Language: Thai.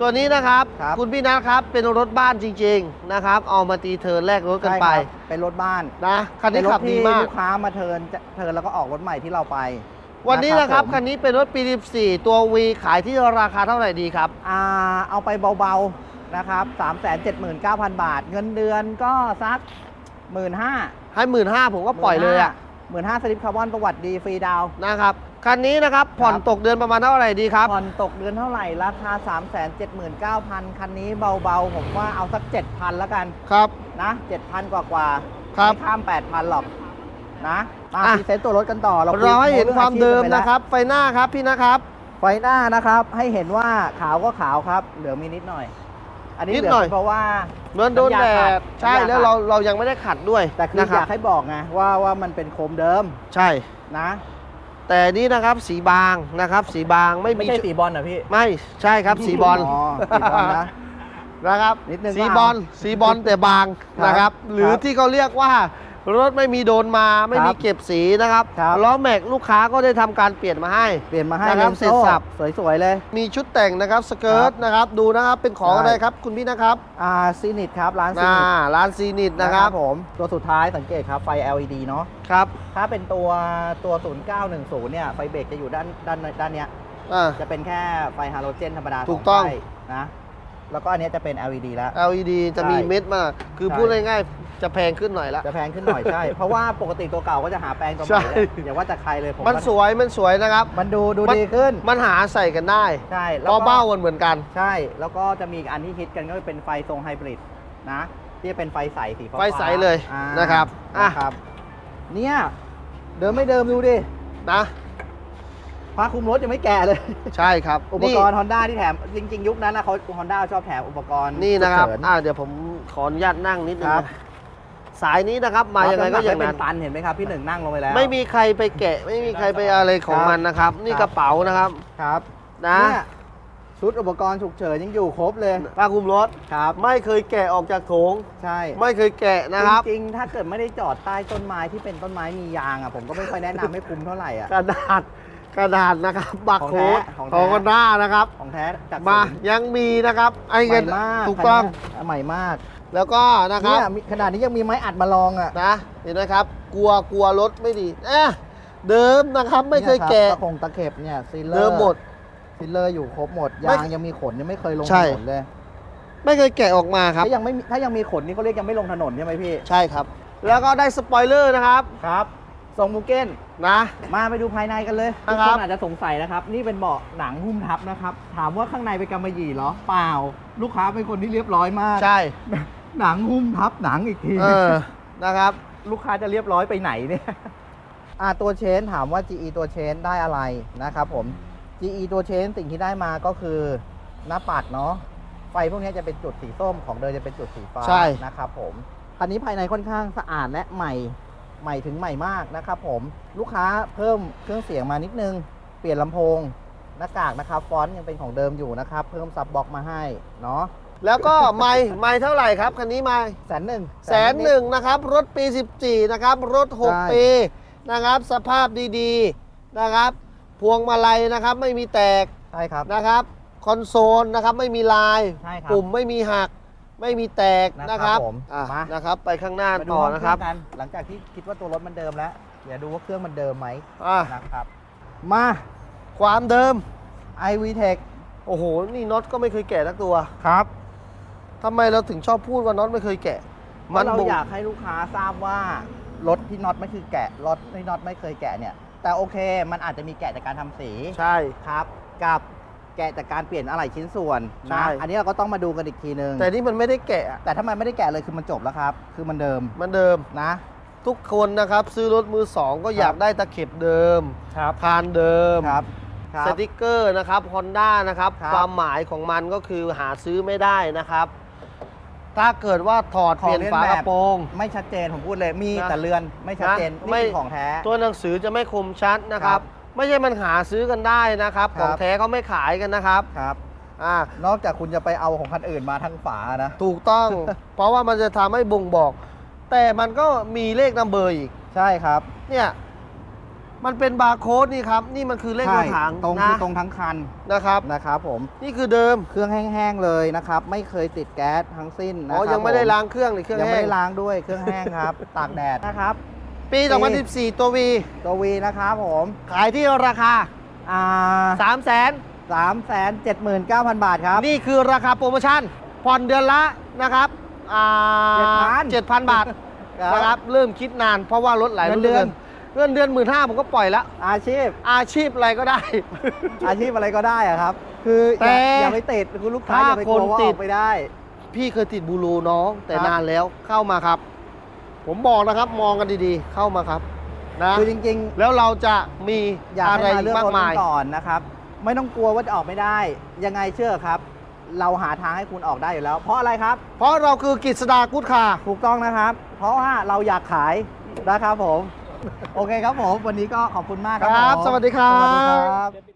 ตัวนี้นะครับครับณพี่นัทครับเป็นรถบ้านจริง ๆนะครับ เอามาตีเทิร์นแลกรถกันไปใช่ครับเป็นรถบ้านนะคันนี้เป็นรขัถบดีที่มาก ลูกค้ามาเทิร์นจะเทิร์นแล้วก็ออกรถใหม่ที่เราไปวันนี้นะครับผมคันนี้เป็นรถปี 14 ตัว V ขายที่ราคาเท่าไหร่ดีครับ อ่าเอาไปเบาๆนะครับ379,000 บาท เงินเดือนก็สัก 15,000 ให้หมื่นห้าผมก็ปล่อยเลยอะ หมื่นห้าสลิปคาร์บอนประวัติดีฟรีดาวน์ นะครับ คันนี้นะครับ ผ่อนครับ ตกเดือนประมาณเท่าไหร่ดีครับ ผ่อนตกเดือนเท่าไหร่ ราคา 379,000 คันนี้เบาๆ ผมว่าเอาสัก 7,000แล้วกันครับ นะ7,000 กว่ากว่าๆครับ ไม่ข้าม 8,000 หรอกนะมาอะ พรีเซนต์ตัวรถกันต่อเราเราให้เห็นรื่องความอชีพเดิมกัไปแล้วนะครับ ไฟหน้าครับพี่นะครับ ไฟหน้านะครับ ให้เห็นว่าขาวก็ขาวครับ เหลืองมีนิดหน่อย อันนี้นิดเหลืหน่ออยงเพราะว่าเหมือนโดนแดน้ำยาขัดดใช่น้ำยาแล้วขัดเราเรายังไม่ได้ขัดด้วยแต่คือนะคอรับยากให้บอกไงว่าว่ามันเป็นโคมเดิมใช่ นะแต่นี้นะครับสีบางนะครับ สีบางไม่มีไม่ใช่สีบอลนะพี่ ไม่ใช่ครับสีบอลอ๋อสีบอลนะ นะครับนิดนึงสีก็เอาบอลสีบอลแต่บางครับนะครับ หรือครับ ที่เขาเรียกว่า รถไม่มีโดนมาไม่มีครับเก็บสีนะครับครับ ล้อแม็กลูกค้าก็ได้ทำการเปลี่ยนมาให้ เปลี่ยนมาให้นะครับลนเสร็จโซ่สับ สวยๆเลย มีชุดแต่งนะครับสเกิร์ตครับนะครับดูนะครับเป็นของใช่อะไรครับคุณพี่นะครับอ่าซีนิตครับร้านซีอ่านิตร้านซีนิตนะครับผม ตัวสุดท้ายสังเกตครับไฟ LED เนาะครับถ้าเป็นตัวตัว 0910 เนี่ย ไฟเบรกจะอยู่ด้านด้านด้านเนี้ย อ่า จะเป็นแค่ไฟฮาโลเจนธรรมดาถูกต้อง สไฟนะ แล้วก็อันเนี้ยจะเป็น LED แล้ว LED จะมีใช่เม็ดมา คือใช่ พูดง่ายๆ จะแพงขึ้นหน่อยละ จะแพงขึ้นหน่อยใช่ เพราะว่าปกติตัวเก่าก็จะหาแปลงตัวใหใช่ม่เลยอย่าว่าแต่ใครเลยผมมันว่าสวยมันสวยนะครับ มันดูดูมัน ดีขึ้น มันหาใส่กันได้ใช่เพราะเบ้ามันเหมือนกัน ใช่ แล้วก็จะมีอีกอันที่ฮิตกันก็เป็นไฟทรงไฮบริดนะ ที่จะเป็นไฟใสสีฟ้าไฟใสเลยอ่านะครับอะ นะครับ เนี่ยเดิมไม่เดิมดูดินะ ผ้าคลุมรถยังไม่แก่เลย ใช่ครับอุปกรณ์ Honda ที่แถม จริง ๆ ยุคนั้นนะเขา Honda ชอบแถมอุปกรณ์นี่นะครับ ฉุกเฉิ อ่าเดี๋ยวผมขออนุญาตนั่งนิดนึงครับ นะ สายนี้นะครับ มายังไงก็อย่างเป็นั้นนตันเห็นไหมครับพี่หนึ่งนั่งลงไปแล้วไม่มีใครไปแกะ ไม่มีใครไปอะไรของครับมันนะครับ นี่คกรับระเป๋านะครับครับนะ เนี่ยชุดอุปกรณ์ฉุกเฉินยังอยู่ครบเลยผ้าคลุมรถ ครับไม่เคยแกะออกจากโถง ใช่ ไม่เคยแกะนะครับ จริงๆ ถ้าเกิดไม่ได้จอดใต้ต้นไม้ที่เป็นต้นไม้มียางอะผมก็ไม่ค่อยแนะนำให้คุมเท่าไหร่อะ กระดาษ กระดาษนะครับบักของโค้แท้ดของแท้ของกันด้านะครับ ของแท้จากมาศูนย์ยังมีนะครับไอ้ใหเงิม่นมากถูกต้องคันเนี้ยใหม่มากแล้วก็นะครับเนี่ยมีขนาดนี้ยังมีไม้อัดมาลองอะนะเห็นไหมครับ กลัวกลัวรถไม่ดีเอ๊ะเดิมนะครับไม่เคยแกะนี่รับตะคงตะเข็บเนี่ยซีลเลอร์เดิมหมด ซีลเลอร์อยู่ครบหมด ไม่ยางยังมีขนยังไม่เคยลงใช่ ถนนเลยไม่เคยแกะออกมาครับ ถ้ายังไม่มีถ้ายังมีขนนี่เขาเรียกยังไม่ลงถนนใช่ไหมพี่ ใช่ครับ แล้วก็ได้สปอยเลอร์นะครับ ครับ ทรงมูเก้นนะ มาไปดูภายในกันเลยครัทุบกคนอาจจะสงสัยนะครับ นี่เป็นเบาะหนังหุ้มทับนะครับ ถามว่าข้างในเป็นกำมะหยี่เหรอ เปล่า ลูกค้าเป็นคนที่เรียบร้อยมาก ใช่ หนังหุ้มทับหนังอีกทีเออนะครับ ลูกค้าจะเรียบร้อยไปไหนเนี่ยอ่าตัวเชนถามว่า GE ตัวเชนได้อะไรนะครับผม GE ตัวเชนสิ่งที่ได้มาก็คือหน้าปัดเนาะไฟพวกนี้จะเป็นจุดสีส้มของเดิมจะเป็นจุดสีฟ้าใช่นะครับผมคันนี้ภายในค่อนข้างสะอาดและใหม่ ใหม่ถึงใหม่มากนะครับผมลูกค้าเพิ่มเครื่องเสียงมานิดนึง เปลี่ยนลำโพงหน้ากากนะครับฟอนต์ยังเป็นของเดิมอยู่นะครับ เพิ่มซับบ็อกมาให้เนาะแล้วก็ไม่ไม่เท่าไหร่ครับคันนี้ไม่แสนหนึ่งแสนหนึ่งนะครับ รถปี 14 นะครับ รถใช่6ปีนะครับ สภาพดีๆนะครับ พวงมาลัยนะครับไม่มีแตกใช่ครับนะครับ คอนโซลนะครับไม่มีลายใช่ครับปุ่มไม่มีหัก ไม่มีแตกนะนะคครัรับบผมอะมา นะครับ ไปข้างหน้ามาดูต่อห้งนะครับเองกัน หลังจากที่คิดว่าตัวรถมันเดิมแล้วเดี๋ยวดูว่าเครื่องมันเดิมไหมอะนะครับ มา ความเดิม iV Tech โอ้โห นี่น็อตก็ไม่เคยแกะทักตัวครับ ทำไมเราถึงชอบพูดว่าน็อตไม่เคยแกะ มันเราบ่งอยากให้ลูกค้าทราบว่ารถที่น็อตไม่คือแกะรถที่น็อตไม่เคยแกะเนี่ย แต่โอเค มันอาจจะมีแกะจากการทำสีใช่ ครับ กับ แกะจากการเปลี่ยนอะไหล่ชิ้นส่วนใช่ นะอันนี้เราก็ต้องมาดูกันอีกทีนึงแต่นี่มันไม่ได้แกะอะแต่ถ้ามันไม่ได้แกะเลยคือมันจบแล้วครับ คือมันเดิมมันเดิม นะ ทุกคนนะครับ ซื้อรถมือสองก็อยากได้ตะเข็บเดิมครับ คานเดิม ครับครับ สติกเกอร์นะครับ Honda นะครับ ครับความหมายของมันก็คือหาซื้อไม่ได้นะครับ ถ้าเกิดว่าถอดขอเปลี่ยนเลียนฝาแบบ กระโปรง ไม่ชัดเจนผมพูดเลยมีนะแต่เรือนไม่ชัดเจนนะนี่ไม่คือของแท้ ตัวหนังสือจะไม่คมชัดนะครับ ครับ ไม่ใช่มันหาซื้อกันได้นะครับครับของแท้เขาไม่ขายกันนะครับครับ อ่านอกจากคุณจะไปเอาของคันอื่นมาทั้งฝานะ ถูกต้อง เพราะว่ามันจะทำให้บ่งบอก แต่มันก็มีเลขนัมเบอร์อีก ใช่ครับเนี่ย มันเป็นบาร์โค้ดนี่ครับ นี่มันคือเลขตัวถังตรงนะคือตรงทั้งคันนะครับ นะครับผม นี่คือเดิมเครื่องแห้งๆเลยนะครับ ไม่เคยติดแก๊สทั้งสิ้นนะอ๋อครับยังไม่ได้ผล้างเครื่องเลยเครื่องยังแห้ไม่ง ได้ล้างด้วยเครื่องแห้งครับ ตากแดดนะครับ ปีปี 2014 ตัว V ตัววีนะครับผมขายที่ราคา อ่า3 0 0 0 0 สามแสนเจ็ดหมื่นเก้าพันบาทครับ นี่คือราคาโปรโมชั่น ผ่อนเดือนละนะครับอ่า7,000เจ็ดพันบาทนะครับเริ่มคิดนานเพราะว่ารถหลายเงิรุ่นนเดือน เงินเดือนหมื่นห้าผมก็ปล่อยแล้ว อาชีพ อาชีพอะไรก็ได้ อาชีพอะไรก็ได้อะครับ คืออย่าแต่อย่าไปติดคือลูกค้าถ้าอย่าไปกลัวคนว่าติอด อกไปได้ พี่เคยติดบูโรน้องแต่ครับ นานแล้วเข้ามาครับ ผมบอกนะครับมองกันดีๆ เข้ามาครับนะคือจริงแล้วเราจะมีๆอยากอะไรให้มาเลือกมากรถมากัยนก่อนนะครับ ไม่ต้องกลัวว่าจะออกไม่ได้ ยังไงเชื่อครับ เราหาทางให้คุณออกได้อยู่แล้ว เพราะอะไรครับ เพราะเราคือกฤษดากุดคาถูกต้องนะครับ เพราะว่าเราอยากขายนะครับผม โอเคครับผม วันนี้ก็ขอบคุณมากครับครับ ผมสวัสดีครับสวัสดีครับ